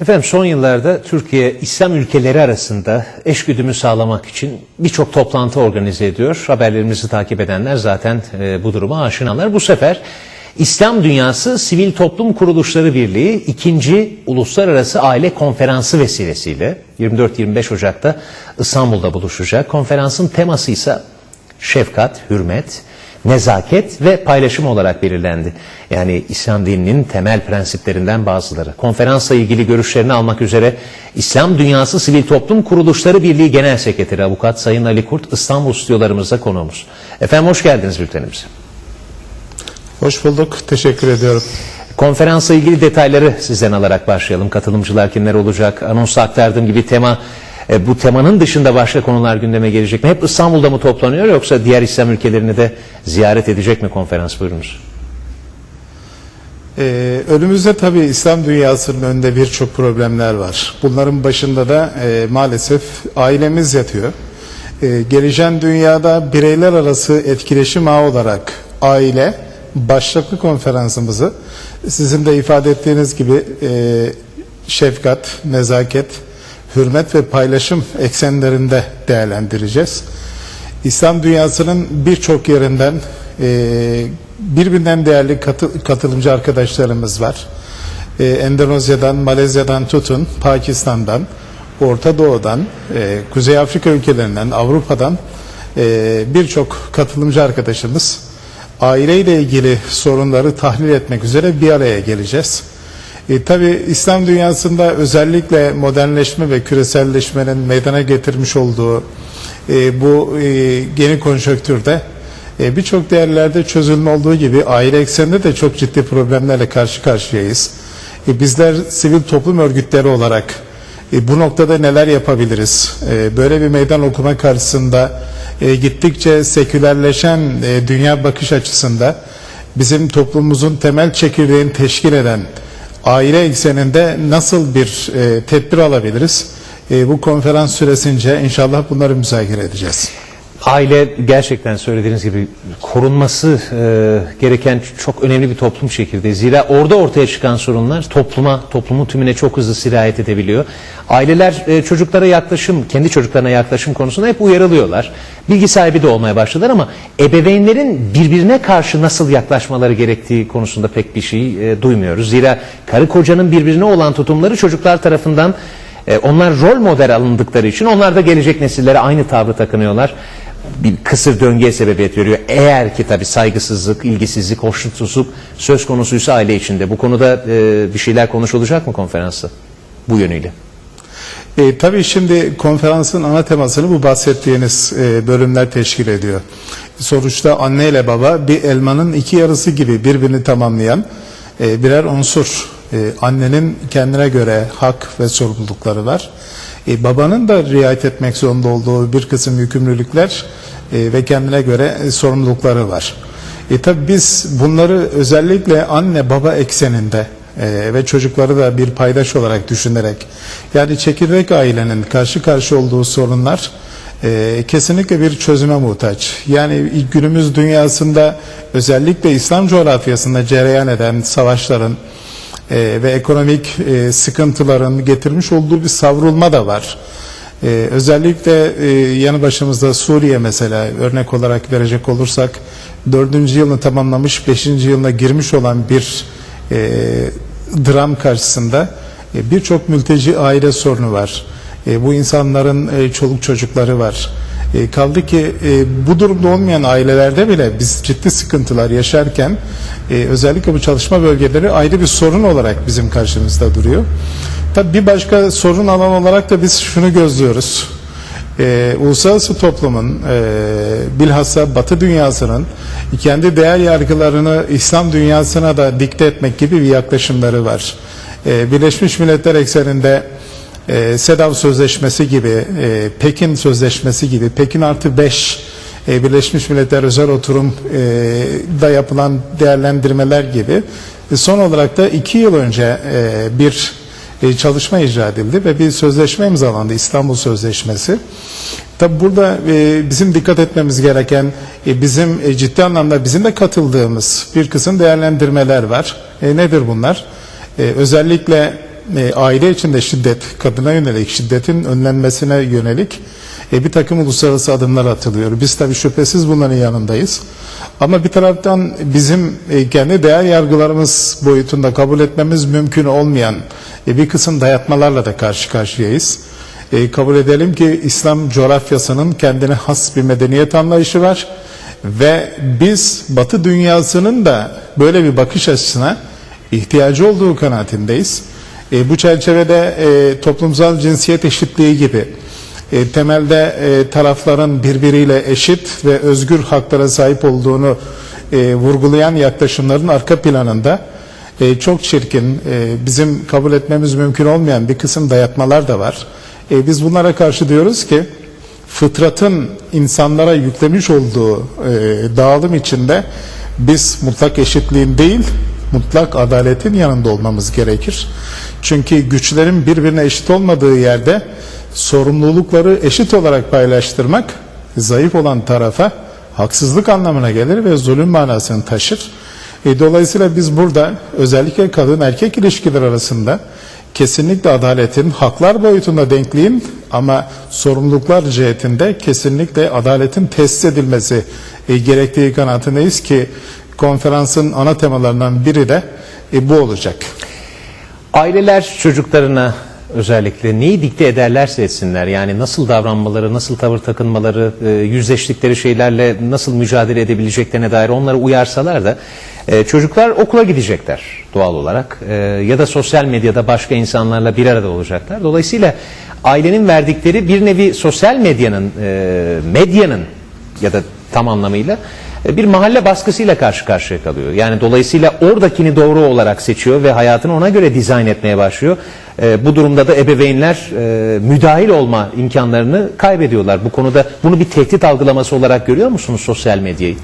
Efendim son yıllarda Türkiye İslam ülkeleri arasında eşgüdümü sağlamak için birçok toplantı organize ediyor. Haberlerimizi takip edenler zaten e, bu duruma aşinalar. Bu sefer İslam Dünyası Sivil Toplum Kuruluşları Birliği ikinci Uluslararası Aile Konferansı vesilesiyle 24-25 Ocak'ta İstanbul'da buluşacak. Konferansın teması ise şefkat, hürmet, nezaket ve paylaşım olarak belirlendi. Yani İslam dininin temel prensiplerinden bazıları. Konferansla ilgili görüşlerini almak üzere İslam Dünyası Sivil Toplum Kuruluşları Birliği Genel Sekreteri Avukat Sayın Ali Kurt İstanbul stüdyolarımızda konuğumuz. Efendim hoş geldiniz bültenimize. Hoş bulduk. Teşekkür ediyorum. Konferansla ilgili detayları sizden alarak başlayalım. Katılımcılar kimler olacak? Anonsa aktardığım gibi tema e, bu temanın dışında başka konular gündeme gelecek mi? Hep İstanbul'da mı toplanıyor yoksa diğer İslam ülkelerini de ziyaret edecek mi konferans buyurunuz? Ee, önümüzde tabii İslam dünyasının önünde birçok problemler var. Bunların başında da e, maalesef ailemiz yatıyor. E, gelişen dünyada bireyler arası etkileşim ağı olarak aile başlıklı konferansımızı sizin de ifade ettiğiniz gibi e, şefkat, nezaket, hürmet ve paylaşım eksenlerinde değerlendireceğiz. İslam dünyasının birçok yerinden e, birbirinden değerli katı- katılımcı arkadaşlarımız var. E, Endonezya'dan, Malezya'dan tutun, Pakistan'dan, Orta Doğu'dan, e, Kuzey Afrika ülkelerinden, Avrupa'dan e, birçok katılımcı arkadaşımız aileyle ilgili sorunları tahlil etmek üzere bir araya geleceğiz. E, Tabi İslam dünyasında özellikle modernleşme ve küreselleşmenin meydana getirmiş olduğu e, bu e, yeni konjonktürde e, birçok değerlerde çözülme olduğu gibi aile ekseninde de çok ciddi problemlerle karşı karşıyayız. E, bizler sivil toplum örgütleri olarak e, bu noktada neler yapabiliriz? E, böyle bir meydan okuma karşısında e, gittikçe sekülerleşen e, dünya bakış açısında bizim toplumumuzun temel çekirdeğini teşkil eden aile ekseninde nasıl bir e, tedbir alabiliriz? E, bu konferans süresince inşallah bunları müzakere edeceğiz. Aile gerçekten söylediğiniz gibi korunması e, gereken çok önemli bir toplum çekirdeği. Zira orada ortaya çıkan sorunlar topluma, toplumun tümüne çok hızlı sirayet edebiliyor. Aileler e, çocuklara yaklaşım, kendi çocuklarına yaklaşım konusunda hep uyarılıyorlar. Bilgi sahibi de olmaya başladılar ama ebeveynlerin birbirine karşı nasıl yaklaşmaları gerektiği konusunda pek bir şey e, duymuyoruz. Zira karı kocanın birbirine olan tutumları çocuklar tarafından e, onlar rol model alındıkları için onlar da gelecek nesillere aynı tavrı takınıyorlar. Bir kısır döngüye sebebiyet veriyor. Eğer ki tabi saygısızlık, ilgisizlik, hoşnutsuzluk söz konusuysa aile içinde. Bu konuda e, bir şeyler konuşulacak mı konferansta? Bu yönüyle. E, tabii şimdi konferansın ana temasını bu bahsettiğiniz e, bölümler teşkil ediyor. Sonuçta anne ile baba bir elmanın iki yarısı gibi birbirini tamamlayan e, birer unsur. E, annenin kendine göre hak ve sorumlulukları var. E, babanın da riayet etmek zorunda olduğu bir kısım yükümlülükler e, ve kendine göre e, sorumlulukları var. E tabi biz bunları özellikle anne baba ekseninde e, ve çocukları da bir paydaş olarak düşünerek yani çekirdek ailenin karşı karşı olduğu sorunlar e, kesinlikle bir çözüme muhtaç. Yani günümüz dünyasında özellikle İslam coğrafyasında cereyan eden savaşların e, ve ekonomik e, sıkıntıların getirmiş olduğu bir savrulma da var. Ee, özellikle e, yanı başımızda Suriye mesela örnek olarak verecek olursak dördüncü yılını tamamlamış beşinci yılına girmiş olan bir e, dram karşısında e, birçok mülteci aile sorunu var. E, bu insanların e, çoluk çocukları var. E, kaldı ki e, bu durumda olmayan ailelerde bile biz ciddi sıkıntılar yaşarken e, özellikle bu çalışma bölgeleri ayrı bir sorun olarak bizim karşımızda duruyor. Tabii bir başka sorun alan olarak da biz şunu gözlüyoruz. Ee, uluslararası toplumun e, bilhassa Batı dünyasının kendi değer yargılarını İslam dünyasına da dikte etmek gibi bir yaklaşımları var. Ee, Birleşmiş Milletler ekseninde e, SEDAV Sözleşmesi gibi, e, Pekin Sözleşmesi gibi, Pekin artı 5 e, Birleşmiş Milletler Özel Oturum e, da yapılan değerlendirmeler gibi E, son olarak da iki yıl önce e, bir e, çalışma icra edildi ve bir sözleşme imzalandı İstanbul Sözleşmesi. Tabi burada e, bizim dikkat etmemiz gereken e, bizim e, ciddi anlamda bizim de katıldığımız bir kısım değerlendirmeler var. E, nedir bunlar? E, özellikle e, aile içinde şiddet, kadına yönelik şiddetin önlenmesine yönelik e, bir takım uluslararası adımlar atılıyor. Biz tabii şüphesiz bunların yanındayız. Ama bir taraftan bizim e, kendi değer yargılarımız boyutunda kabul etmemiz mümkün olmayan e, bir kısım dayatmalarla da karşı karşıyayız. E, kabul edelim ki İslam coğrafyasının kendine has bir medeniyet anlayışı var ve biz Batı dünyasının da böyle bir bakış açısına ihtiyacı olduğu kanaatindeyiz. E, bu çerçevede e, toplumsal cinsiyet eşitliği gibi e, temelde e, tarafların birbiriyle eşit ve özgür haklara sahip olduğunu e, vurgulayan yaklaşımların arka planında e, çok çirkin, e, bizim kabul etmemiz mümkün olmayan bir kısım dayatmalar da var. E, biz bunlara karşı diyoruz ki fıtratın insanlara yüklemiş olduğu e, dağılım içinde biz mutlak eşitliğin değil, mutlak adaletin yanında olmamız gerekir. Çünkü güçlerin birbirine eşit olmadığı yerde sorumlulukları eşit olarak paylaştırmak zayıf olan tarafa haksızlık anlamına gelir ve zulüm manasını taşır. E, dolayısıyla biz burada özellikle kadın erkek ilişkiler arasında kesinlikle adaletin haklar boyutunda denkliğin ama sorumluluklar cihetinde kesinlikle adaletin tesis edilmesi e, gerektiği kanaatindeyiz ki konferansın ana temalarından biri de e, bu olacak. Aileler çocuklarına özellikle neyi dikte ederlerse etsinler yani nasıl davranmaları, nasıl tavır takınmaları, e, yüzleştikleri şeylerle nasıl mücadele edebileceklerine dair onları uyarsalar da e, çocuklar okula gidecekler doğal olarak E, ya da sosyal medyada başka insanlarla bir arada olacaklar. Dolayısıyla ailenin verdikleri bir nevi sosyal medyanın, e, medyanın ya da tam anlamıyla bir mahalle baskısıyla karşı karşıya kalıyor. Yani dolayısıyla oradakini doğru olarak seçiyor ve hayatını ona göre dizayn etmeye başlıyor. E, bu durumda da ebeveynler e, müdahil olma imkanlarını kaybediyorlar. Bu konuda bunu bir tehdit algılaması olarak görüyor musunuz sosyal medyayı?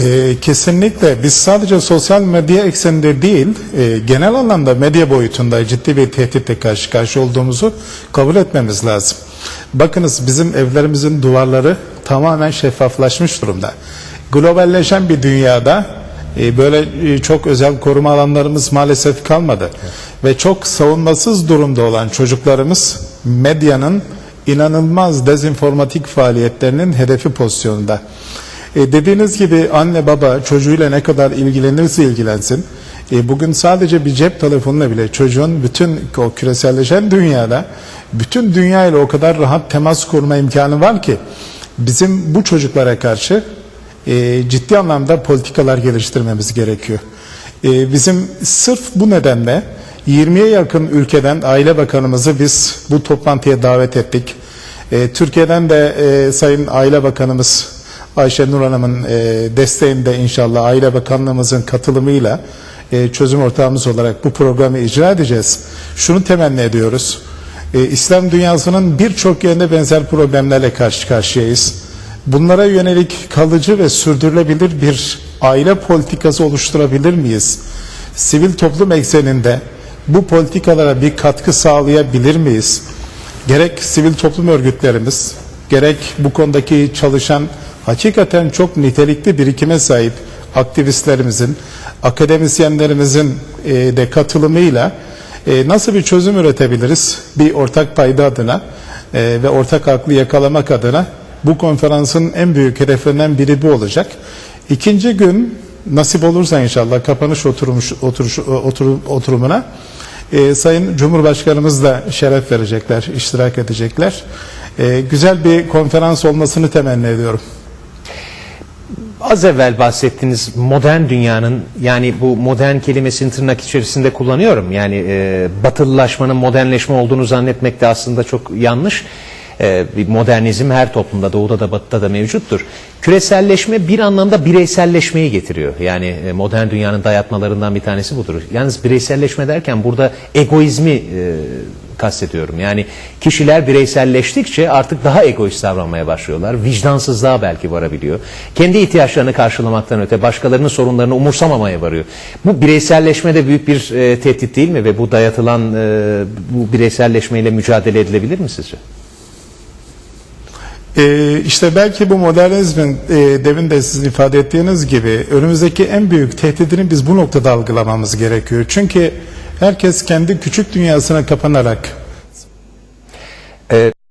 Ee, kesinlikle biz sadece sosyal medya ekseninde değil e, genel anlamda medya boyutunda ciddi bir tehditle karşı karşı olduğumuzu kabul etmemiz lazım. Bakınız bizim evlerimizin duvarları tamamen şeffaflaşmış durumda. Globalleşen bir dünyada e, böyle e, çok özel koruma alanlarımız maalesef kalmadı. Ve çok savunmasız durumda olan çocuklarımız medyanın inanılmaz dezinformatik faaliyetlerinin hedefi pozisyonunda. E, dediğiniz gibi anne baba çocuğuyla ne kadar ilgilenirse ilgilensin. E, bugün sadece bir cep telefonuyla bile çocuğun bütün o küreselleşen dünyada bütün dünyayla o kadar rahat temas kurma imkanı var ki bizim bu çocuklara karşı e, ciddi anlamda politikalar geliştirmemiz gerekiyor. E, bizim sırf bu nedenle 20'ye yakın ülkeden aile bakanımızı biz bu toplantıya davet ettik. E, Türkiye'den de e, Sayın Aile Bakanımız Ayşe Nur Hanım'ın e, desteğinde inşallah Aile Bakanlığımızın katılımıyla e, çözüm ortağımız olarak bu programı icra edeceğiz. Şunu temenni ediyoruz. E, İslam dünyasının birçok yerinde benzer problemlerle karşı karşıyayız. Bunlara yönelik kalıcı ve sürdürülebilir bir aile politikası oluşturabilir miyiz? Sivil toplum ekseninde bu politikalara bir katkı sağlayabilir miyiz? Gerek sivil toplum örgütlerimiz, gerek bu konudaki çalışan hakikaten çok nitelikli birikime sahip aktivistlerimizin, akademisyenlerimizin e, de katılımıyla e, nasıl bir çözüm üretebiliriz? Bir ortak payda adına e, ve ortak aklı yakalamak adına bu konferansın en büyük hedeflerinden biri bu olacak. İkinci gün nasip olursa inşallah kapanış oturmuş, oturuş, otur, oturumuna e, Sayın Cumhurbaşkanımız da şeref verecekler, iştirak edecekler. E, güzel bir konferans olmasını temenni ediyorum. Az evvel bahsettiğiniz modern dünyanın yani bu modern kelimesini tırnak içerisinde kullanıyorum. Yani e, batılılaşmanın modernleşme olduğunu zannetmek de aslında çok yanlış. E, bir modernizm her toplumda doğuda da batıda da mevcuttur. Küreselleşme bir anlamda bireyselleşmeyi getiriyor. Yani e, modern dünyanın dayatmalarından bir tanesi budur. Yalnız bireyselleşme derken burada egoizmi e, kastediyorum. Yani kişiler bireyselleştikçe artık daha egoist davranmaya başlıyorlar. Vicdansızlığa belki varabiliyor. Kendi ihtiyaçlarını karşılamaktan öte başkalarının sorunlarını umursamamaya varıyor. Bu bireyselleşme de büyük bir e, tehdit değil mi? Ve bu dayatılan e, bu bireyselleşmeyle mücadele edilebilir mi sizce? Ee, işte belki bu modernizmin e, demin de sizin ifade ettiğiniz gibi önümüzdeki en büyük tehdidini biz bu noktada algılamamız gerekiyor. Çünkü herkes kendi küçük dünyasına kapanarak